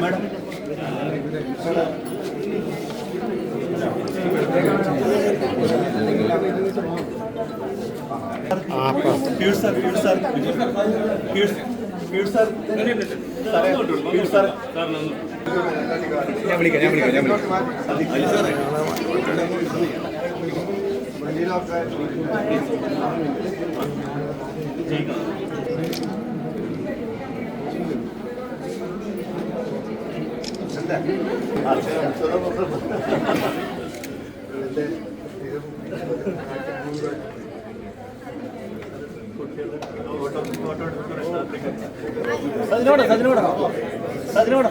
Madam sir Piyush sir. Piyush sir. Piyush sir. ഞാൻ വിളിക്കാം ഞാൻ വിളിക്കാം ഞാൻ വിളിക്കാം. സജിനോട് സജിനോട്. സജിനോട്.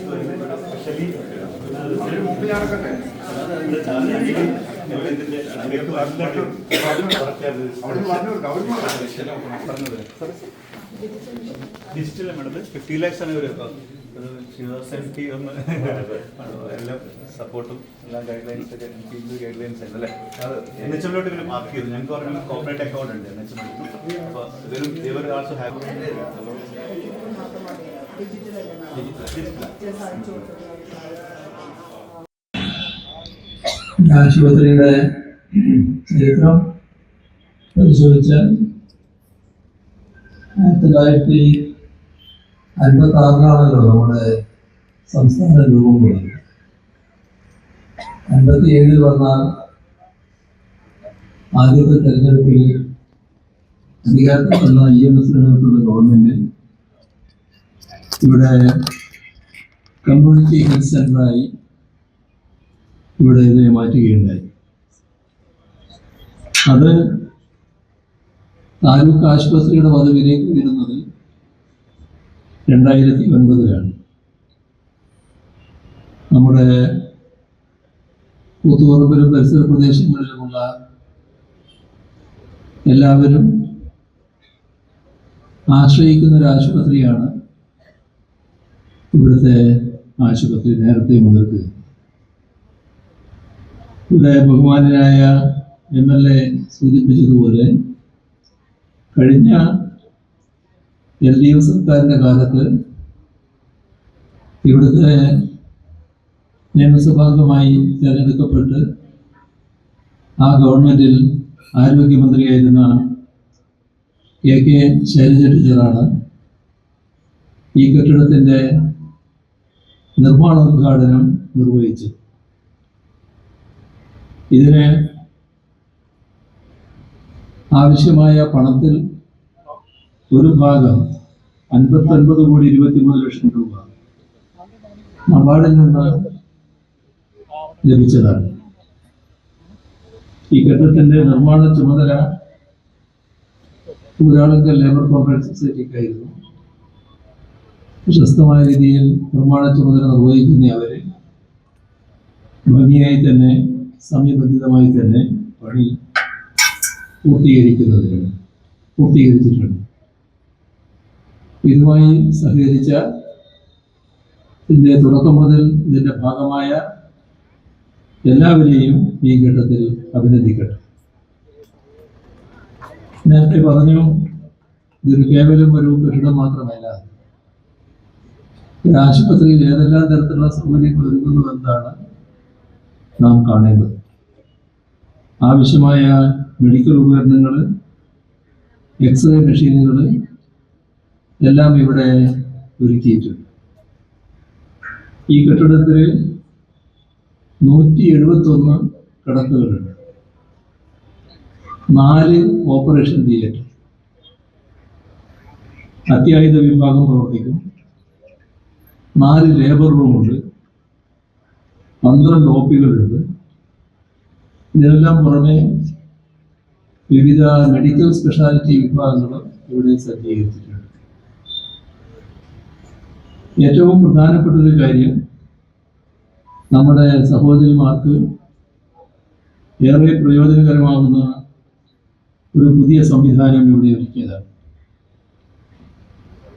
ഡിജിറ്റൽ മേഡം ഫിഫ്റ്റി ലാക്സ് ആണ് ഇവർ സേഫ്റ്റി ഒന്ന് എല്ലാം സപ്പോർട്ടും എല്ലാം ഗൈഡ് ലൈൻസ് ഒക്കെ ഫീൽഡ് ഗൈഡ് ലൈൻസ് ഉണ്ട് അല്ലേ എൻ എച്ച് എമ്മിലോട്ട് ഇവർ മാർക്ക് ചെയ്തു ഞങ്ങൾക്ക് പറഞ്ഞ കോപ്പറേറ്റ് അക്കൗണ്ട് ഉണ്ട് എൻ എച്ച് എം അപ്പോൾ ഇവരും ഇവർ ആൾസോ ഹാവ് ആശുപത്രിയുടെ ചരിത്രം പരിശോധിച്ചാൽ ആയിരത്തി തൊള്ളായിരത്തി അൻപത്തി ആറിലാണല്ലോ നമ്മുടെ സംസ്ഥാന രൂപം കൊള്ളുന്നത് അൻപത്തി ഏഴിൽ വന്ന ആദ്യത്തെ തെരഞ്ഞെടുപ്പിൽ അധികാരത്തിൽ വന്ന ഇ എം എസ് നേതൃത്വത്തിലുള്ള ഗവൺമെന്റ് ഇവിടെ കമ്മ്യൂണിറ്റി ഹെൽത്ത് സെന്ററായി ഇവിടെ ഇതിനെ മാറ്റുകയുണ്ടായി. അത് താലൂക്ക് ആശുപത്രിയുടെ പദവിയിലേക്ക് വരുന്നത് രണ്ടായിരത്തി ഒൻപതിലാണ് നമ്മുടെ കൂത്തുപറമ്പിലും പരിസര പ്രദേശങ്ങളിലുമുള്ള എല്ലാവരും ആശ്രയിക്കുന്ന ഒരു ആശുപത്രിയാണ് ഇവിടുത്തെ ആശുപത്രി നേരത്തെ മുതൽക്ക്. ഇവിടെ ബഹുമാനായ എം എൽ എ സൂചിപ്പിച്ചതുപോലെ കഴിഞ്ഞ എൽ ഡി എഫ് സർക്കാരിന്റെ കാലത്ത് ഇവിടുത്തെ നിയമസഭാംഗമായി തിരഞ്ഞെടുക്കപ്പെട്ട് ആ ഗവൺമെന്റിൽ ആരോഗ്യമന്ത്രിയായിരുന്ന കെ കെ ശൈലജ ടീച്ചറാണ് ഈ കെട്ടിടത്തിന്റെ നിർമ്മാണോദ്ഘാടനം നിർവഹിച്ചത്. ഇതിന് ആവശ്യമായ പണത്തിൽ ഒരു ഭാഗം അൻപത്തൊൻപത് കോടി ഇരുപത്തിമൂന്ന് ലക്ഷം രൂപ നബാർഡിൽ നിന്ന് ലഭിച്ചതാണ്. ഈ ഘട്ടത്തിന്റെ നിർമ്മാണ ചുമതല ഊരാളുങ്കൽ ലേബർ കോൺട്രാക്ട് സൊസൈറ്റിക്കായിരുന്നു. പ്രശസ്തമായ രീതിയിൽ നിർമ്മാണ ചുമതല നിർവഹിക്കുന്ന അവരെ ഭംഗിയായി തന്നെ സമയബന്ധിതമായി തന്നെ പണി പൂർത്തീകരിക്കുന്നതിന് പൂർത്തീകരിച്ചിട്ടുണ്ട്. ഇതുമായി സഹകരിച്ച ഇതിന്റെ തുടക്കം മുതൽ ഇതിന്റെ ഭാഗമായ എല്ലാവരെയും ഈ ഘട്ടത്തിൽ അഭിനന്ദിക്കട്ടെ. നേരത്തെ പറഞ്ഞു ഇതൊരു കേവലം ഒരു കെട്ടിടം മാത്രമല്ല. ഒരു ആശുപത്രിയിൽ ഏതെല്ലാം തരത്തിലുള്ള സൗകര്യങ്ങൾ ഒരുങ്ങുന്നു എന്നാണ് നാം കാണേണ്ടത്. ആവശ്യമായ മെഡിക്കൽ ഉപകരണങ്ങൾ എക്സ്റേ മെഷീനുകൾ എല്ലാം ഇവിടെ ഒരുക്കിയിട്ടുണ്ട്. ഈ കെട്ടിടത്തിൽ നൂറ്റി എഴുപത്തൊന്ന് കിടക്കുകളുണ്ട്. നാല് ഓപ്പറേഷൻ തിയേറ്റർ അത്യാഹിത വിഭാഗം പ്രവർത്തിക്കും. നാല് ലേബർ റൂമുണ്ട് പന്ത്രണ്ട് ഓപ്പികളുണ്ട് ഇതിനെല്ലാം പുറമെ വിവിധ മെഡിക്കൽ സ്പെഷ്യാലിറ്റി വിഭാഗങ്ങൾ ഇവിടെ സജ്ജീകരിച്ചിട്ടുണ്ട്. ഏറ്റവും പ്രധാനപ്പെട്ട ഒരു കാര്യം നമ്മുടെ സഹോദരിമാർക്ക് ഏറെ പ്രയോജനകരമാകുന്ന ഒരു പുതിയ സംവിധാനം ഇവിടെ ഒരുക്കിയതാണ്.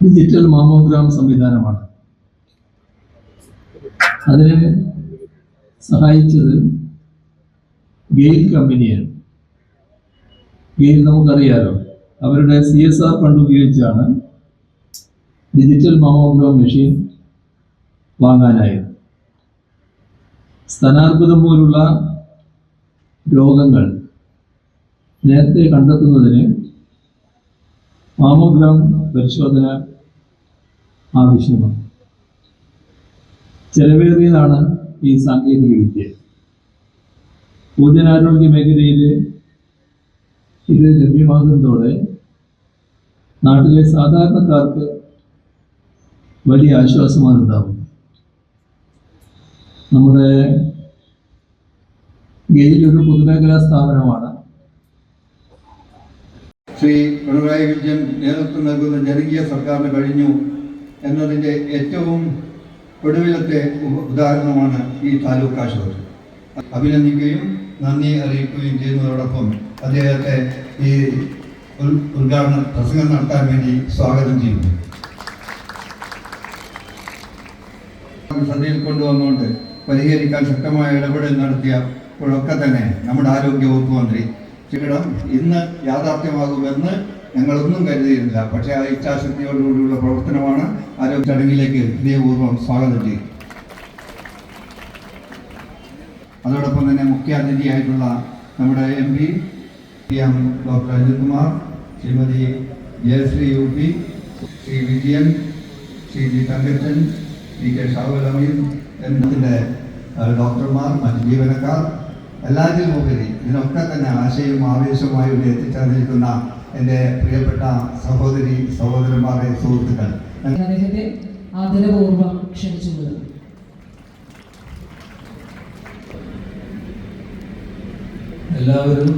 ഡിജിറ്റൽ മാമോഗ്രാം സംവിധാനമാണ്. അതിന് സഹായിച്ചത് ഗെയിൽ കമ്പനിയാണ് ഗെയിൽ നമുക്കറിയാലോ അവരുടെ സി എസ് ആർ ഫണ്ട് ഉപയോഗിച്ചാണ് ഡിജിറ്റൽ മാമോഗ്രാം മെഷീൻ വാങ്ങാനായത്. സ്തനാർബുദം പോലുള്ള രോഗങ്ങൾ നേരത്തെ കണ്ടെത്തുന്നതിന് മാമോഗ്രാം പരിശോധന ആവശ്യമാണ്. ചെലവേറിയതാണ് ഈ സാങ്കേതിക വിദ്യ. പൊതുജനാരോഗ്യ മേഖലയിൽ ഇത് ലഭ്യമാകുന്നതോടെ നാട്ടിലെ സാധാരണക്കാർക്ക് വലിയ ആശ്വാസമാണ് ഉണ്ടാവുന്നത് നമ്മുടെ ഗെയിൽ ഒരു പൊതുമേഖലാ സ്ഥാപനമാണ്. ശ്രീ പിണറായി വിജയൻ നേതൃത്വം നൽകുന്ന ജനകീയ സർക്കാരിന് കഴിഞ്ഞു എന്നതിന്റെ ഏറ്റവും ഒടുവിലത്തെ ഉദാഹരണമാണ് ഈ താലൂക്ക് ആശുപത്രി. അഭിനന്ദിക്കുകയും നന്ദി അറിയിക്കുകയും ചെയ്യുന്നതോടൊപ്പം അദ്ദേഹത്തെ ഈ ഉദ്ഘാടന പ്രസംഗം നടത്താൻ വേണ്ടി സ്വാഗതം ചെയ്യുന്നു. ശ്രദ്ധയിൽ കൊണ്ടുവന്നുകൊണ്ട് പരിഹരിക്കാൻ ശക്തമായ ഇടപെടൽ നടത്തിയപ്പോഴൊക്കെ തന്നെ നമ്മുടെ ആരോഗ്യ വകുപ്പ് മന്ത്രി ചികിടം ഇന്ന് യാഥാർത്ഥ്യമാകുമെന്ന് ഞങ്ങളൊന്നും കരുതിയിരുന്നില്ല. പക്ഷേ ആ ഇച്ഛാശക്തിയോടുകൂടിയുള്ള പ്രവർത്തനമാണ് ആരോഗ്യ ചടങ്ങിലേക്ക് ഹൃദയപൂർവം സ്വാഗതം ചെയ്യും അതോടൊപ്പം തന്നെ മുഖ്യാതിഥിയായിട്ടുള്ള നമ്മുടെ M P P M doctor Ajithkumar Shrimati Jayashree U P Shri Vijayan Shri G Thankachan P K Shahulameen എന്നതിന്റെ ഡോക്ടർമാർ മറ്റ് ജീവനക്കാർ എല്ലാത്തിലും ഉപരി ഇതിനൊക്കെ തന്നെ ആശയവും ആവേശവുമായി ഇവിടെ എത്തിച്ചേർന്നിരിക്കുന്ന എന്റെ പ്രിയപ്പെട്ട സഹോദരി സഹോദരന്മാരെ സുഹൃത്തുക്കൾ. അദ്ദേഹത്തെ ആദരപൂർവം ക്ഷണിച്ചുകൊള്ളുന്നു. എല്ലാവരും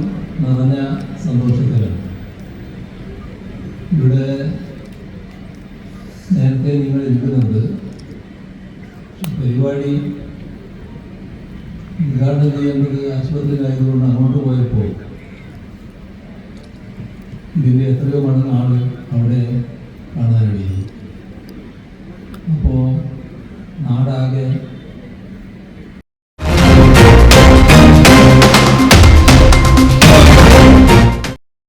നിറഞ്ഞ സന്തോഷത്തിലാണ്. ഇവിടെ നേരത്തെ നിങ്ങൾ ഇരിക്കുന്നത് പരിപാടി ഉദ്ഘാടനം ചെയ്യേണ്ടത് ആശുപത്രിയിലായതുകൊണ്ട് അങ്ങോട്ട് പോയപ്പോൾ ഇതിന്റെ എത്രയോ മടങ്ങ് ആൾ അവിടെ കാണാനിടയായി. അപ്പോൾ നാടാകെ